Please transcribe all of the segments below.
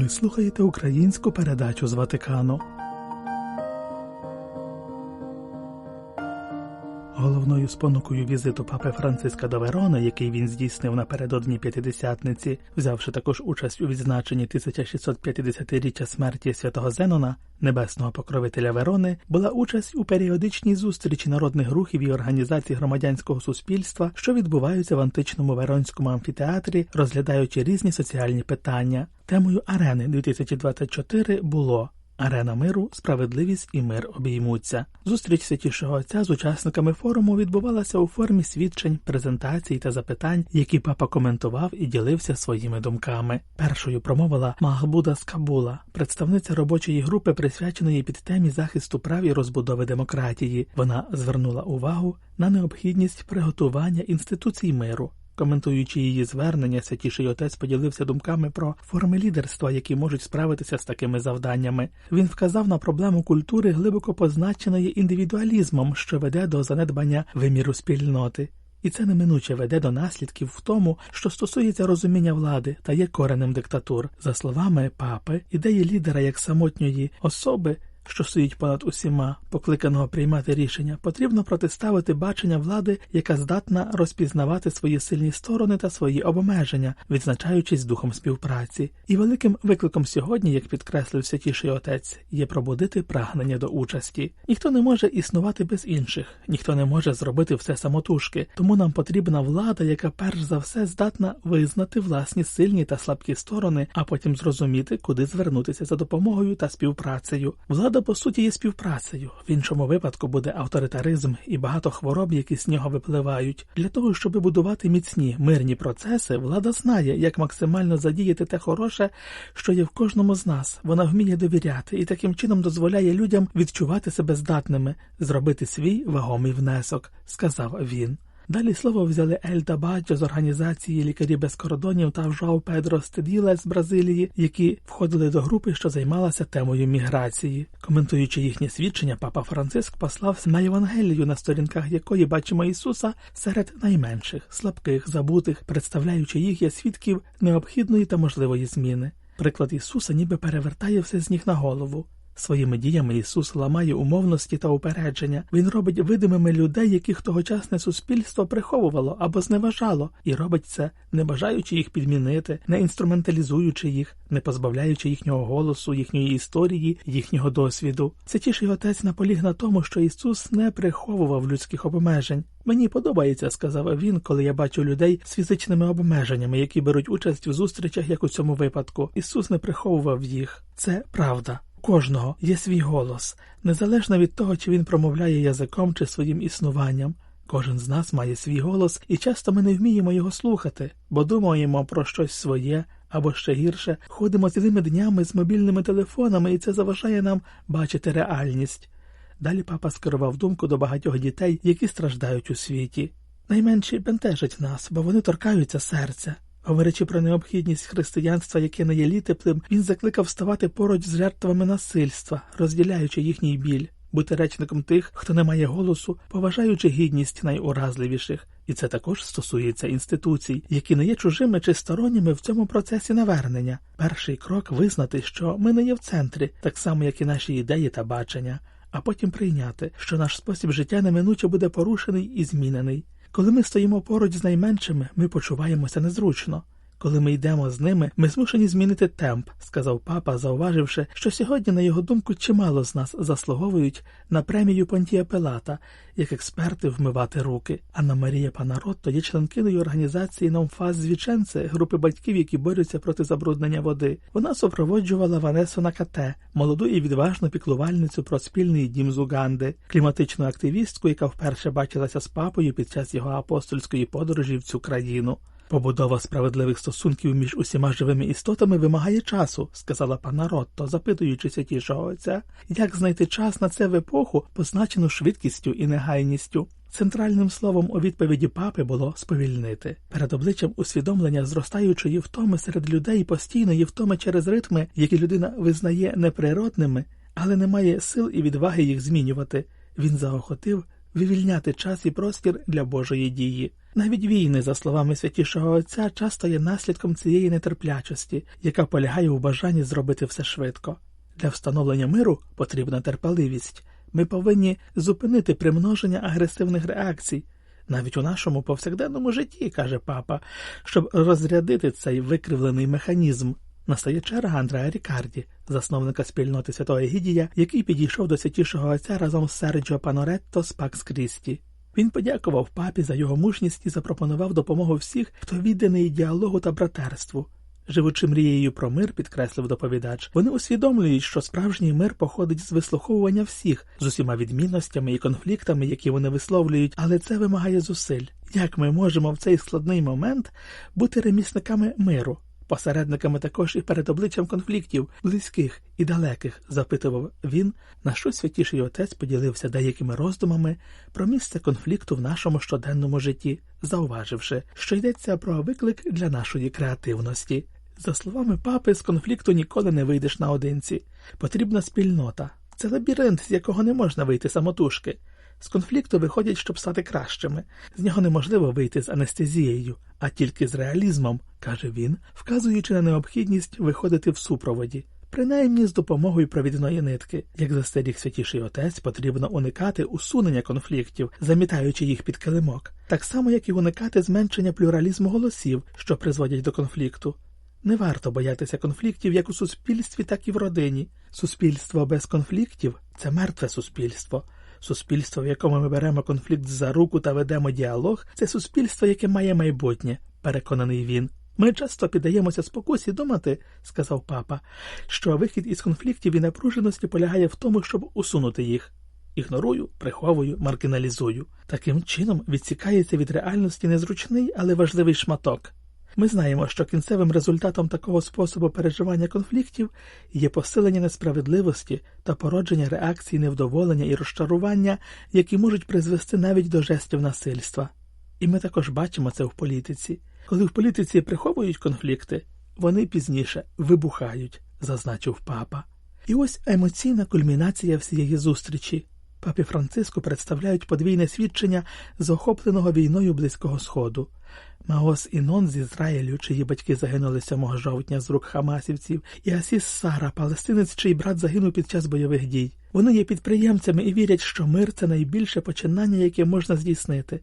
Ви слухаєте українську передачу з Ватикану. Головною спонукою візиту папи Франциска до Верони, який він здійснив напередодні п'ятидесятниці, взявши також участь у відзначенні 1650-річчя смерті святого Зенона, небесного покровителя Верони, була участь у періодичній зустрічі народних рухів і організацій громадянського суспільства, що відбуваються в античному Веронському амфітеатрі, розглядаючи різні соціальні питання. Темою арени 2024 було Арена миру, справедливість і мир обіймуться. Зустріч святішого отця з учасниками форуму відбувалася у формі свідчень, презентацій та запитань, які папа коментував і ділився своїми думками. Першою промовила Махбуда Скабула, представниця робочої групи, присвяченої під темі захисту прав і розбудови демократії. Вона звернула увагу на необхідність приготування інституцій миру. Коментуючи її звернення, святіший отець поділився думками про форми лідерства, які можуть справитися з такими завданнями. Він вказав на проблему культури, глибоко позначеної індивідуалізмом, що веде до занедбання виміру спільноти. І це неминуче веде до наслідків в тому, що стосується розуміння влади та є коренем диктатур. За словами папи, ідеї лідера як самотньої особи що стоїть понад усіма, покликаного приймати рішення, потрібно протиставити бачення влади, яка здатна розпізнавати свої сильні сторони та свої обмеження, відзначаючись духом співпраці. І великим викликом сьогодні, як підкреслив святіший отець, є пробудити прагнення до участі. Ніхто не може існувати без інших, ніхто не може зробити все самотужки, тому нам потрібна влада, яка перш за все здатна визнати власні сильні та слабкі сторони, а потім зрозуміти, куди звернутися за допомогою та співпрацею. Влада по суті є співпрацею. В іншому випадку буде авторитаризм і багато хвороб, які з нього випливають. Для того, щоб будувати міцні мирні процеси, влада знає, як максимально задіяти те хороше, що є в кожному з нас. Вона вміє довіряти і таким чином дозволяє людям відчувати себе здатними, зробити свій вагомий внесок, сказав він. Далі слово взяли Ельда Баджо з організації Лікарі без кордонів та Жау Педро Стеділе з Бразилії, які входили до групи, що займалася темою міграції. Коментуючи їхнє свідчення, папа Франциск послався на Євангелію, на сторінках якої бачимо Ісуса серед найменших, слабких, забутих, представляючи їх як свідків необхідної та можливої зміни. Приклад Ісуса ніби перевертає все з ніг на голову. Своїми діями Ісус ламає умовності та упередження. Він робить видимими людей, яких тогочасне суспільство приховувало або зневажало, і робить це, не бажаючи їх підмінити, не інструменталізуючи їх, не позбавляючи їхнього голосу, їхньої історії, їхнього досвіду. Це тіший отець наполіг на тому, що Ісус не приховував людських обмежень. Мені подобається, сказав він, коли я бачу людей з фізичними обмеженнями, які беруть участь в зустрічах, як у цьому випадку. Ісус не приховував їх. Це правда кожного є свій голос, незалежно від того, чи він промовляє язиком чи своїм існуванням. Кожен з нас має свій голос, і часто ми не вміємо його слухати, бо думаємо про щось своє або ще гірше, ходимо цілими днями з мобільними телефонами, і це заважає нам бачити реальність. Далі папа скерував думку до багатьох дітей, які страждають у світі. Найменші бентежать нас, бо вони торкаються серця. Говорячи про необхідність християнства, яке не є літеплим, він закликав ставати поруч з жертвами насильства, розділяючи їхній біль, бути речником тих, хто не має голосу, поважаючи гідність найуразливіших. І це також стосується інституцій, які не є чужими чи сторонніми в цьому процесі навернення. Перший крок визнати, що ми не є в центрі, так само як і наші ідеї та бачення, а потім прийняти, що наш спосіб життя неминуче буде порушений і змінений. Коли ми стоїмо поруч з найменшими, ми почуваємося незручно. Коли ми йдемо з ними, ми змушені змінити темп, сказав папа, зауваживши, що сьогодні, на його думку, чимало з нас заслуговують на премію Понтія Пилата, як експерти вмивати руки. Анна Марія Панаротто є членкиною організації «Номфаз Звіченце, групи батьків, які борються проти забруднення води. Вона супроводжувала Ванесу Накате, молоду і відважну піклувальницю про спільний дім з Уганди, кліматичну активістку, яка вперше бачилася з папою під час його апостольської подорожі в цю країну. Побудова справедливих стосунків між усіма живими істотами вимагає часу, сказала пана Ротто, запитуючися тішого отця, як знайти час на це в епоху, позначену швидкістю і негайністю. Центральним словом у відповіді папи було сповільнити перед обличчям усвідомлення зростаючої втоми серед людей постійної втоми через ритми, які людина визнає неприродними, але не має сил і відваги їх змінювати. Він заохотив вивільняти час і простір для Божої дії. Навіть війни, за словами святішого Отця, часто є наслідком цієї нетерплячості, яка полягає у бажанні зробити все швидко. Для встановлення миру потрібна терпеливість. Ми повинні зупинити примноження агресивних реакцій, навіть у нашому повсякденному житті, каже папа, щоб розрядити цей викривлений механізм. Настає черга Андреа Рікарді, засновника спільноти Святого Гідія, який підійшов до святішого отця разом з Серджіо Паноретто з Пакс Крісті. Він подякував папі за його мужність і запропонував допомогу всіх, хто відданий діалогу та братерству. Живучи мрією про мир, підкреслив доповідач, вони усвідомлюють, що справжній мир походить з вислуховування всіх з усіма відмінностями і конфліктами, які вони висловлюють, але це вимагає зусиль. Як ми можемо в цей складний момент бути ремісниками миру? Посередниками також і перед обличчям конфліктів, близьких і далеких, запитував він, на що святіший отець поділився деякими роздумами про місце конфлікту в нашому щоденному житті, зауваживши, що йдеться про виклик для нашої креативності. За словами папи, з конфлікту ніколи не вийдеш наодинці. Потрібна спільнота. Це лабіринт, з якого не можна вийти самотужки. З конфлікту виходять, щоб стати кращими. З нього неможливо вийти з анестезією, а тільки з реалізмом, каже він, вказуючи на необхідність виходити в супроводі. Принаймні з допомогою провідної нитки, як застеріг святіший отець, потрібно уникати усунення конфліктів, замітаючи їх під килимок, так само як і уникати зменшення плюралізму голосів, що призводять до конфлікту. Не варто боятися конфліктів як у суспільстві, так і в родині. Суспільство без конфліктів це мертве суспільство. Суспільство, в якому ми беремо конфлікт за руку та ведемо діалог, це суспільство, яке має майбутнє, переконаний він. Ми часто піддаємося спокусі думати, сказав папа, що вихід із конфліктів і напруженості полягає в тому, щоб усунути їх. Ігнорую, приховую, маргіналізую. Таким чином відсікається від реальності незручний, але важливий шматок. Ми знаємо, що кінцевим результатом такого способу переживання конфліктів є посилення несправедливості та породження реакцій невдоволення і розчарування, які можуть призвести навіть до жестів насильства. І ми також бачимо це в політиці. Коли в політиці приховують конфлікти, вони пізніше вибухають, зазначив папа. І ось емоційна кульмінація всієї зустрічі. Папі Франциску представляють подвійне свідчення з охопленого війною Близького Сходу. Маос Інон з Ізраїлю, чиї батьки загинули 7 жовтня з рук хамасівців, і Асіс Сара, палестинець, чий брат загинув під час бойових дій. Вони є підприємцями і вірять, що мир це найбільше починання, яке можна здійснити.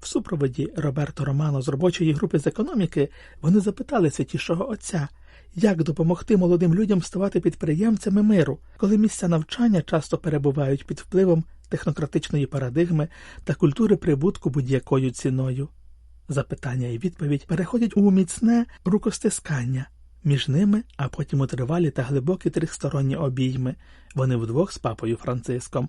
В супроводі Роберто Романо з робочої групи з економіки вони запитали святішого отця, як допомогти молодим людям ставати підприємцями миру, коли місця навчання часто перебувають під впливом технократичної парадигми та культури прибутку будь-якою ціною. Запитання і відповідь переходять у міцне рукостискання між ними, а потім у тривалі та глибокі трьохсторонні обійми. Вони вдвох з папою Франциском.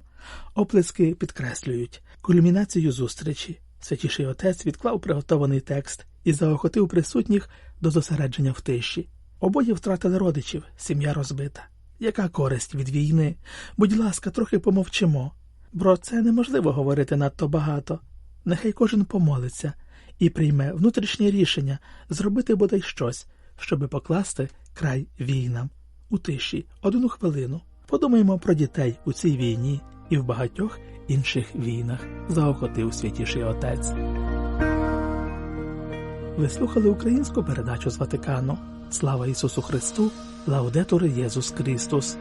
Оплески підкреслюють кульмінацію зустрічі. Святіший отець відклав приготований текст і заохотив присутніх до зосередження в тиші. Обоє втратили родичів, сім'я розбита. Яка користь від війни? Будь ласка, трохи помовчимо. Про це неможливо говорити надто багато. Нехай кожен помолиться і прийме внутрішнє рішення зробити бодай щось, щоби покласти край війнам. У тиші одну хвилину. Подумаємо про дітей у цій війні і в багатьох інших війнах, заохотив святіший отець. Ви слухали українську передачу з Ватикану. Слава Ісусу Христу, Лаудетур Єсус Христос!